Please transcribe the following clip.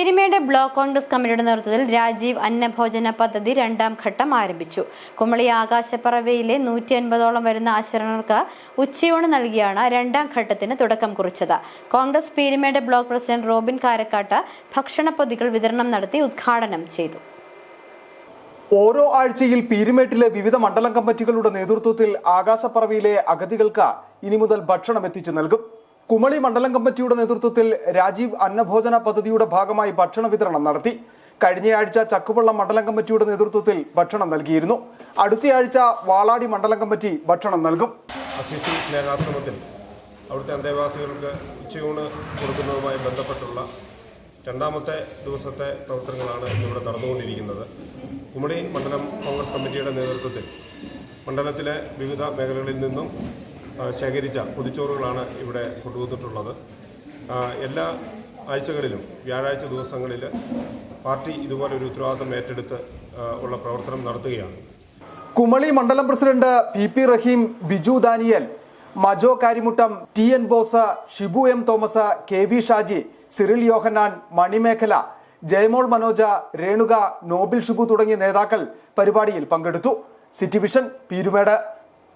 Peermade block Congress കമ്മിറ്റിയുടെ നേതൃത്വത്തിൽ രാജീവ് അന്നഭോജന പദ്ധതി രണ്ടാം ഘട്ടം ആരംഭിച്ചു. കുമളി ആകാശപ്പറവയിലെ നൂറ്റി അൻപതോളം വരുന്ന ആശരണർക്ക് ഉച്ചയൂണ് നൽകിയാണ് രണ്ടാം ഘട്ടത്തിന് തുടക്കം കുറിച്ചത്. Congress Peermade block president Robin Karakkattu ഭക്ഷണപ്പൊതികൾ വിതരണം നടത്തി ഉദ്ഘാടനം ചെയ്തു. ഓരോ ആഴ്ചയിൽ പീരുമേട്ടിലെ വിവിധ മണ്ഡലം കമ്മിറ്റികളുടെ നേതൃത്വത്തിൽ ആകാശപ്പറവയിലെ അഗതികൾക്ക് ഇനി മുതൽ ഭക്ഷണം എത്തിച്ചു നൽകും. കുമളി മണ്ഡലം കമ്മിറ്റിയുടെ നേതൃത്വത്തിൽ രാജീവ് അന്നഭോജന പദ്ധതിയുടെ ഭാഗമായി ഭക്ഷണ വിതരണം നടത്തി. കഴിഞ്ഞയാഴ്ച ചക്കുവള്ളം മണ്ഡലം കമ്മിറ്റിയുടെ നേതൃത്വത്തിൽ ഭക്ഷണം നൽകിയിരുന്നു. അടുത്തയാഴ്ച വാളാടി മണ്ഡലം കമ്മിറ്റി ഭക്ഷണം നൽകും. അവിടുത്തെ അന്തേവാസികൾക്ക് ഉച്ചയൂണ് കൊടുക്കുന്നതുമായി ബന്ധപ്പെട്ടുള്ള രണ്ടാമത്തെ ദിവസത്തെ പ്രവർത്തനങ്ങളാണ് ഇവിടെ നടന്നുകൊണ്ടിരിക്കുന്നത്. കുമളി മണ്ഡലം കോൺഗ്രസ് കമ്മിറ്റിയുടെ നേതൃത്വത്തിൽ മണ്ഡലത്തിലെ വിവിധ മേഖലകളിൽ നിന്നും ശേഖരിച്ച പൊതിച്ചോറുകളാണ് ഇവിടെ കൊണ്ടുവന്നിട്ടുള്ളത്. എല്ലാ ആഴ്ചകളിലും വ്യാഴാഴ്ച ദിവസങ്ങളിൽ പാർട്ടി ഇതുപോലെ ഒരു ഉത്തരവാദിത്തം ഏറ്റെടുത്ത് ഉള്ള പ്രവർത്തനം നടത്തുകയാണ്. കുമളി മണ്ഡലം president P P Raheem Biju Daniel Majo Karimuttam T N Bose Shibu M Thomas K V Shaji Cyril Yohannan Manimekhala Jayamol Manoja Renuka Nobil Shibu തുടങ്ങിയ നേതാക്കൾ പരിപാടിയിൽ പങ്കെടുത്തു. City vision Peermade.